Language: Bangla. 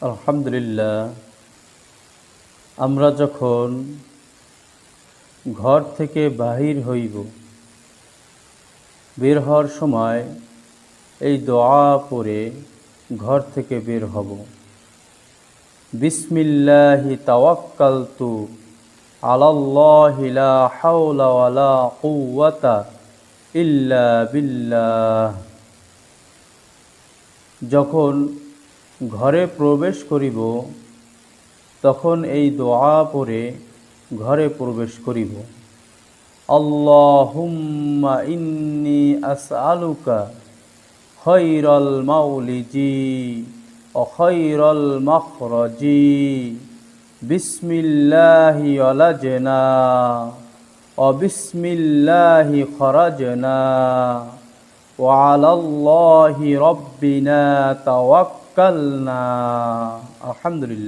আলহামদুলিল্লাহ, আমরা যখন ঘর থেকে বাহির হইব, বের হওয়ার সময় এই দোয়া পরে ঘর থেকে বের হব। বিসমিল্লাহি তাওয়াক্কালতু আলাল্লাহি লা ইল্লা বিল্লাহ। যখন ঘরে প্রবেশ করিব, তখন এই দোয়া পড়ে ঘরে প্রবেশ করিব। আল্লাহুম্মা ইন্নি আসআলুকা খৈরল মাউলিজি অখৈরল মখরজি। বিসমিল্লাহি অলাজনা অবিসমিল্লাহি খরাজনা। وعلى الله ربنا توكلنا. الحمد لله.